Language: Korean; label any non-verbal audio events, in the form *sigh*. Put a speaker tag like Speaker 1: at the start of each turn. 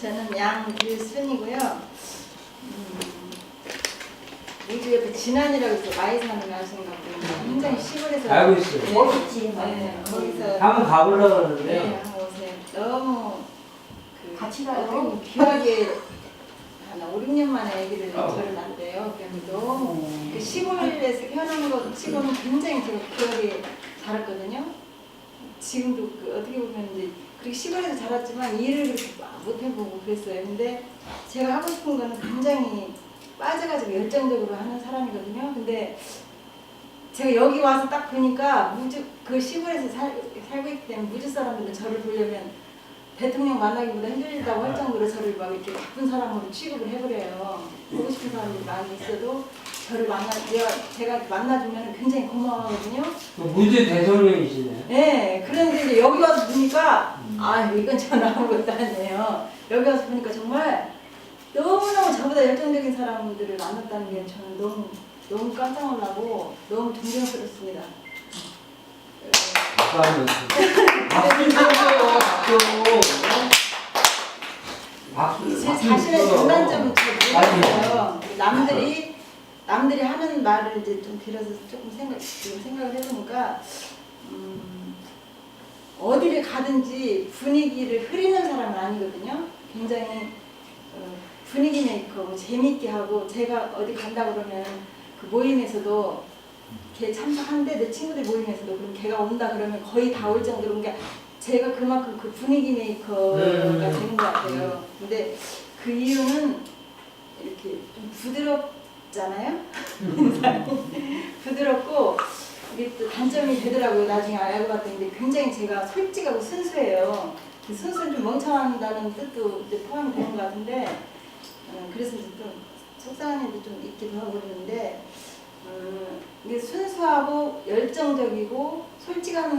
Speaker 1: 저는 양길순이고요. 음, 우리 옆에 진안이라고 있어 많이 사는 아시는 것 같아요. 굉장히 시골에서
Speaker 2: 알고 있어요.
Speaker 1: 네,
Speaker 3: 멋있지,
Speaker 1: 네, 거기서
Speaker 2: 한번 가보려고
Speaker 1: 네,
Speaker 2: 그러는데요.
Speaker 1: 한번 오세요. 너무 그
Speaker 3: 같이 가요.
Speaker 1: 어떤 귀하게 한 5, 6년 만에 아기를
Speaker 2: 어.
Speaker 1: 저를 낳는데요. 그래서 너무 그 시골에서 태어난 것 치고는 굉장히 제가 귀하게 자랐거든요. 지금도 그 어떻게 보면 이제 그렇게 시골에서 자랐지만 일을 그렇게 못 해보고 그랬어요. 근데 제가 하고 싶은 거는 굉장히 빠져가지고 열정적으로 하는 사람이거든요. 근데 제가 여기 와서 딱 보니까 무주 그 시골에서 살, 살고 있기 때문에 무주 사람들은 저를 보려면 대통령 만나기보다 힘들다고 할 정도로 저를 막 이렇게 바쁜 사람으로 취급을 해버려요. 보고 싶은 사람들이 많이 있어도 저를 만나 제가 제가 만나주면 굉장히 고마워하거든요.
Speaker 2: 그 무주 대통령이시네요.
Speaker 1: 네, 그런데 이제 여기 와서 보니까 아 이건 전 아무것도 아니에요. 여기 와서 보니까 정말 너무너무 저보다 열정적인 사람들을 만났다는 게 저는 너무 너무 깜짝 놀라고 너무 존경스럽습니다. 네.
Speaker 2: 박수 한번 주세요. 박수 박수.
Speaker 1: 제
Speaker 2: 박수
Speaker 1: 자신의
Speaker 2: 아니.
Speaker 1: 모르겠어요. 남들이 남들이 하는 말을 이제 좀 들어서 조금 생각 지금 생각을 해보니까 음, 어디를 가든지 분위기를 흐리는 사람은 아니거든요. 굉장히 어, 분위기 메이커고 재밌게 하고 제가 어디 간다 그러면 그 모임에서도 걔 참석한대 내 친구들 모임에서도 그럼 걔가 온다 그러면 거의 다 올 정도로 그러니까 제가 그만큼 그 분위기 메이커가
Speaker 2: 음.
Speaker 1: 되는 것 같아요. 근데 그 이유는 이렇게 좀 부드럽잖아요. 인상이 *laughs* 부드럽고 이게 또 단점이 되더라고요. 나중에 알고 봤더니 굉장히 제가 솔직하고 순수해요. 그 순수는 좀 멍청한다는 뜻도 이제 포함이 되는 것 같은데 어, 그래서 좀 속상한 일도 좀 있기도 하고 그러는데 음, 이게 순수하고 열정적이고 솔직한